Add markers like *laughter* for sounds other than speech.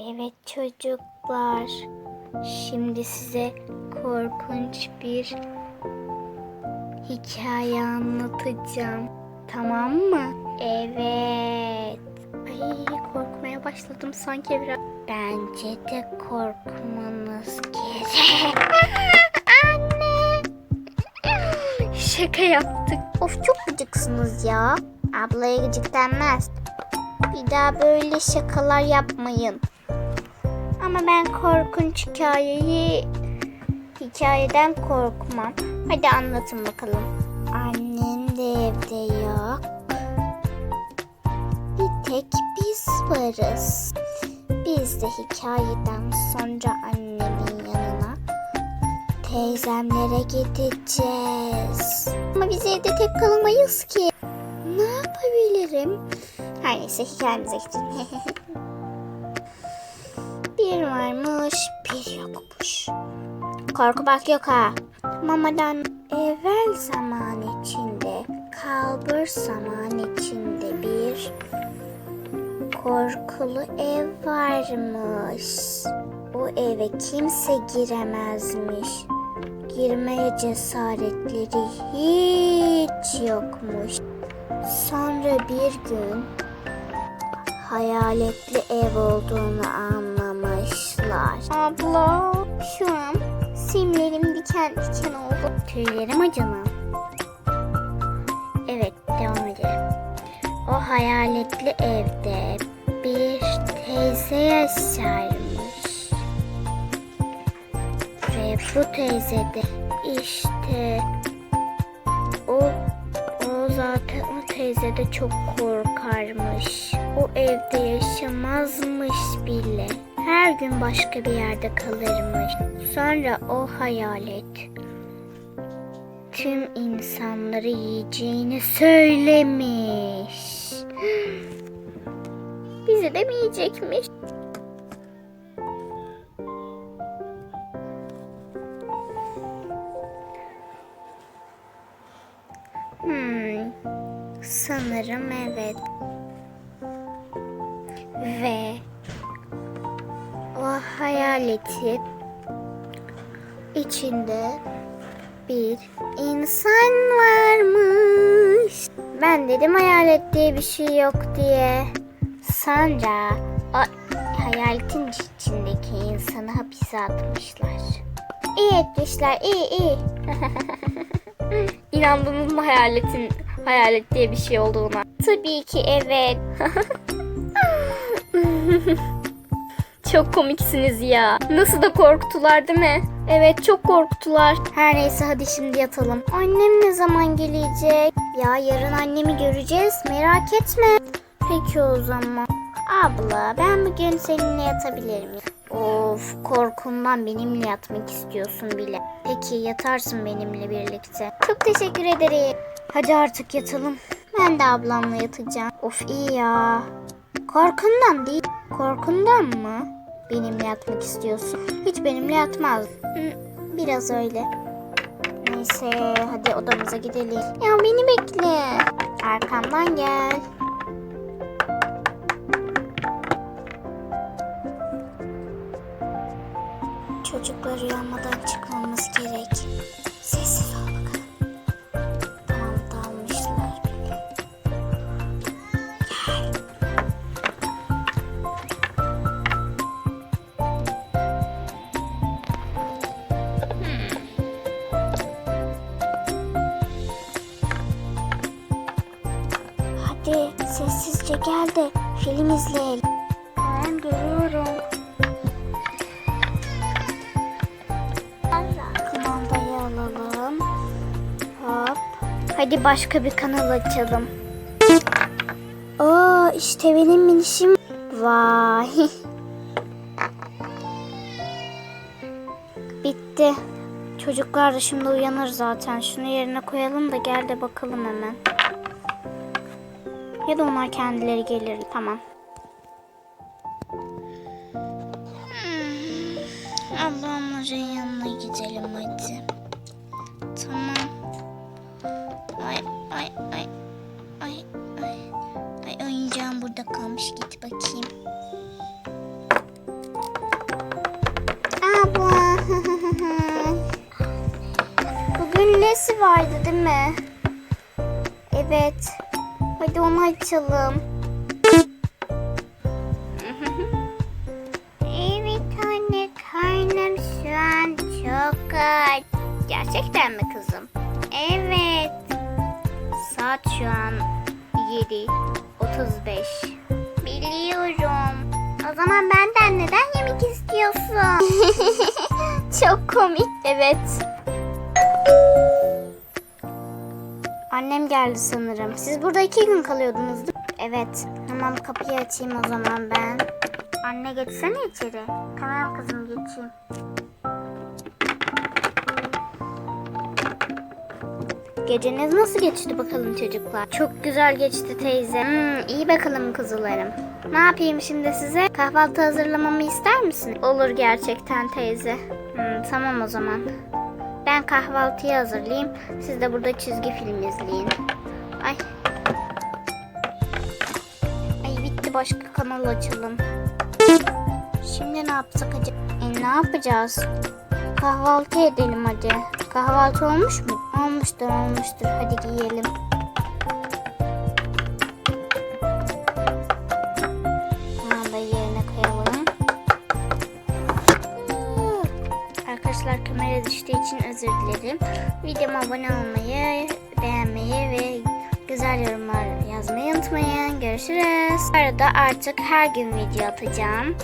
Evet çocuklar. Şimdi size korkunç bir hikaye anlatacağım. Tamam mı? Evet. Ay korkmaya başladım sanki biraz. Bence de korkmanız gerek. *laughs* Anne. Şaka yaptık. Of çok gıcıksınız ya. Ablaya gıcık denmez. Bir daha böyle şakalar yapmayın. Ama ben korkunç hikayeyi hikayeden korkmam. Hadi anlatın bakalım. Annen de evde yok. Bir tek biz varız. Biz de hikayeden sonra annemin yanına teyzemlere gideceğiz. Ama biz evde tek kalamayız ki. Ne yapabilirim? Her neyse hikayemize geçelim. *laughs* bir varmış, bir yokmuş. Korkmak yok ha. Mamadan evvel zaman içinde, kalbur zaman içinde bir korkulu ev varmış. O eve kimse giremezmiş. Girmeye cesaretleri hiç yokmuş. Sonra bir gün hayaletli ev olduğunu anlamışlar. Abla şu an simlerim diken diken oldu. Tüylerim acıma. Evet devam edelim. O hayaletli evde bir teyze yaşarmış. Ve bu teyze de işte o o zaten o teyze de çok korkarmış. O evde yaşamazmış bile. Her gün başka bir yerde kalırmış. Sonra o hayalet tüm insanları yiyeceğini söylemiş. Bizi de mi yiyecekmiş? Hmm, sanırım evet. Ve hayaleti içinde bir insan varmış. Ben dedim hayalet diye bir şey yok diye. Sonra o hayaletin içindeki insanı hapise atmışlar. İyi etmişler, iyi iyi. *laughs* İnandınız mı hayaletin hayalet diye bir şey olduğuna? Tabii ki evet. *laughs* Çok komiksiniz ya. Nasıl da korktular değil mi? Evet çok korktular. Her neyse hadi şimdi yatalım. Annem ne zaman gelecek? Ya yarın annemi göreceğiz merak etme. Peki o zaman. Abla ben bugün seninle yatabilir miyim? Of korkumdan benimle yatmak istiyorsun bile. Peki yatarsın benimle birlikte. Çok teşekkür ederim. Hadi artık yatalım. Ben de ablamla yatacağım. Of iyi ya. Korkundan değil. Korkundan mı? Benimle yatmak istiyorsun. Hiç benimle yatmaz. Biraz öyle. Neyse hadi odamıza gidelim. Ya beni bekle. Arkamdan gel. Çocuklar uyanmadan çıkmamız gerek. Sessiz ol gel de film izleyelim. Tamam görüyorum. Kumandayı alalım. Hop. Hadi başka bir kanal açalım. Oo işte benim minişim. Vay. *laughs* Bitti. Çocuklar da şimdi uyanır zaten. Şunu yerine koyalım da gel de bakalım hemen. Ya da onlar kendileri gelir. Tamam. Hmm. Ablamların yanına gidelim hadi. Tamam. Ay ay ay. Ay ay. Ay oyuncağım burada kalmış. Git bakayım. Abla. Bugün nesi vardı değil mi? Evet. Hadi onu açalım. *laughs* evet anne karnım şu an çok aç. Gerçekten mi kızım? Evet. Saat şu an 7.35. Biliyorum. O zaman benden neden yemek istiyorsun? *laughs* *laughs* Çok komik. Evet. Annem geldi sanırım. Siz burada iki gün kalıyordunuz değil mi? Evet. Tamam kapıyı açayım o zaman ben. Anne geçsene içeri. Tamam kızım geçeyim. Geceniz nasıl geçti bakalım çocuklar? Çok güzel geçti teyze. Hmm, iyi bakalım kuzularım. Ne yapayım şimdi size? Kahvaltı hazırlamamı ister misin? Olur gerçekten teyze. Hmm, tamam o zaman. Ben kahvaltıyı hazırlayayım. Siz de burada çizgi film izleyin. Ay. Ay bitti başka kanal açalım. Şimdi ne yapsak acaba? E, ne yapacağız? Kahvaltı edelim hadi. Kahvaltı olmuş mu? Olmuştur olmuştur. Hadi giyelim. Arkadaşlar kamera düştüğü için özür dilerim. Videoma abone olmayı, beğenmeyi ve güzel yorumlar yazmayı unutmayın. Görüşürüz. Bu arada artık her gün video atacağım.